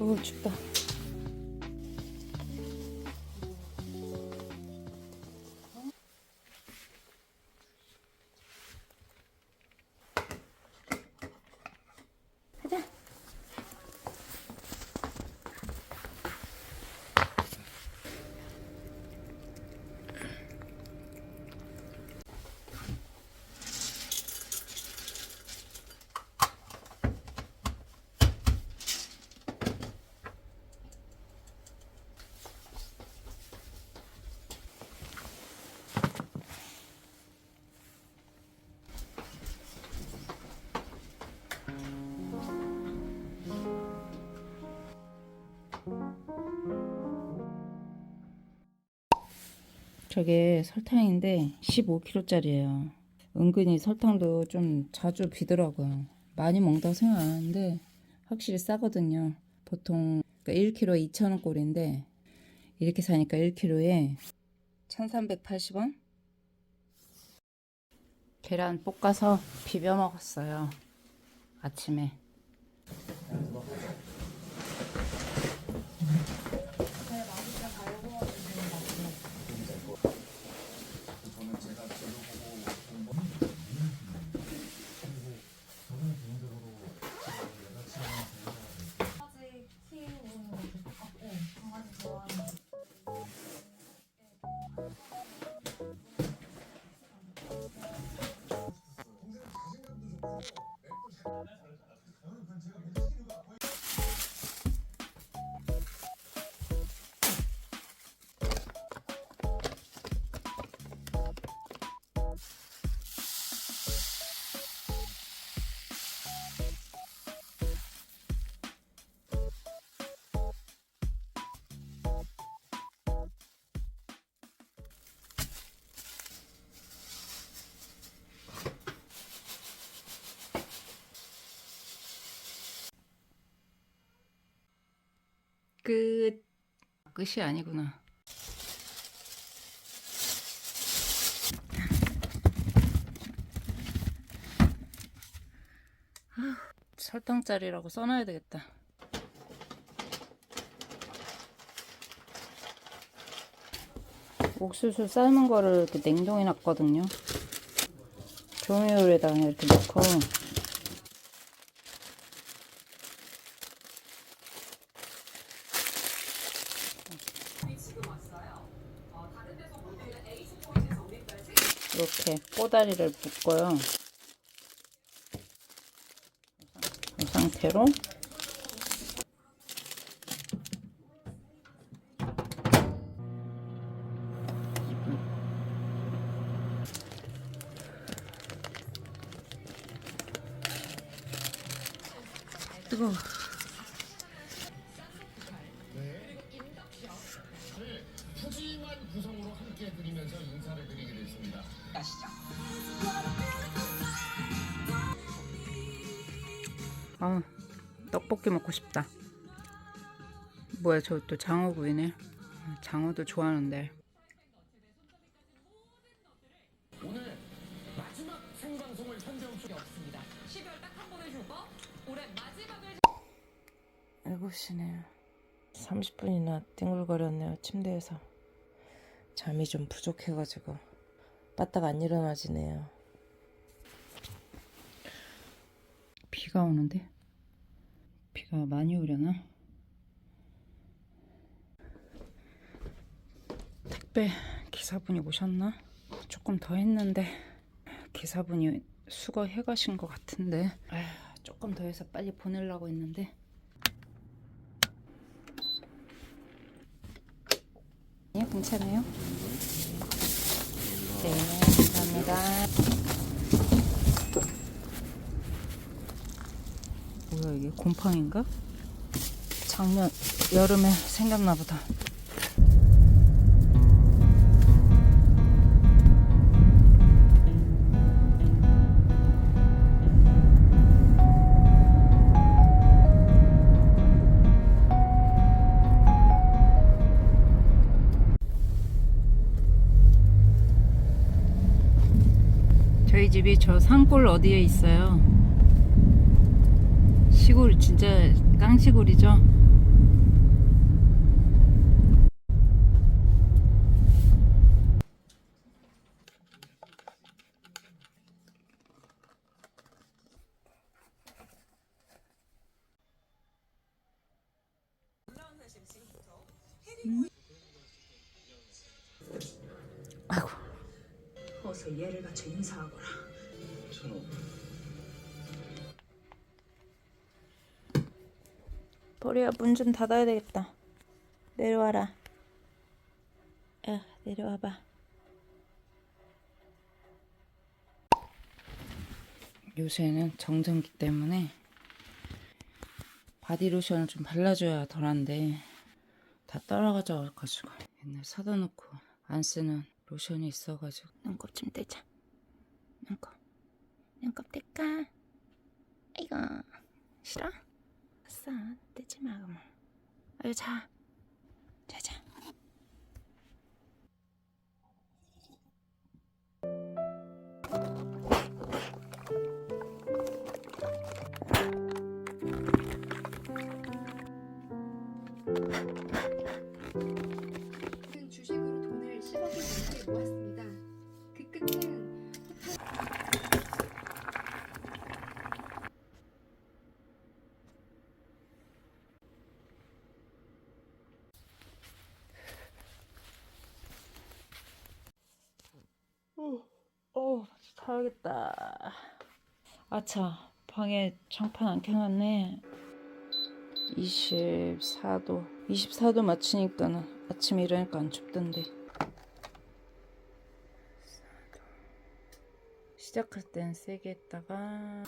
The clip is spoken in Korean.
어 춥다. 저게 설탕인데 15kg짜리예요. 은근히 설탕도 좀 자주 비더라고요. 많이 먹는다고 생각하는데 확실히 싸거든요. 보통 1kg 2,000원 꼴인데 이렇게 사니까 1kg에 1,380원? 계란 볶아서 비벼 먹었어요. 아침에. 끝이 아니구나. 설탕짜리라고 써놔야 되겠다. 옥수수 삶은 거를 이렇게 냉동해 놨거든요. 조미료에다가 이렇게 넣고 이렇게 꼬다리를 붓고요. 이 상태로 뜨거워. 푸짐한 구성으로 함께 드리면서 인사를 드리겠습니다. 아, 떡볶이 먹고 싶다. 뭐야, 저 또 장어구이네. 장어도 좋아하는데. 오늘 마지막 생방송을 현재음 속에 없습니다. 12월 딱한번 해주고 올해 마지막을 7시네요. 30분이나 띵글거렸네요, 침대에서. 잠이 좀 부족해가지고. 빠딱 안 일어나지네요. 비가 오는데? 비가 많이 오려나? 택배 기사분이 오셨나? 조금 더 했는데 기사분이 수거해 가신 것 같은데 아휴, 조금 더 해서 빨리 보내려고 했는데 예, 괜찮아요? 네, 감사합니다. 뭐야 이게 곰팡인가? 작년 여름에 생겼나 보다. 저희 집이 저 산골 어디에 있어요. 시골 진짜 깡시골이죠. 앞에 예를 갖춰 인사하거라. 천호. 보리야 문 좀 닫아야 되겠다. 내려와라. 야 내려와봐. 요새는 정전기 때문에 바디로션을 좀 발라줘야 덜한데 다 떨어져가지고 옛날 사다 놓고 안 쓰는 로션이 있어가지고 눈곱 좀 떼자. 눈곱. 눈곱 뗄까? 아이고 싫어? 아싸 떼지 마 그만. 아유 자. 자자. 어, 자야겠다. 아차, 방에 장판 안 켜놨네. 24도. 24도 맞추니까는 아침에 일어나니까 안 춥던데. 4도. 시작할 땐 세게 했다가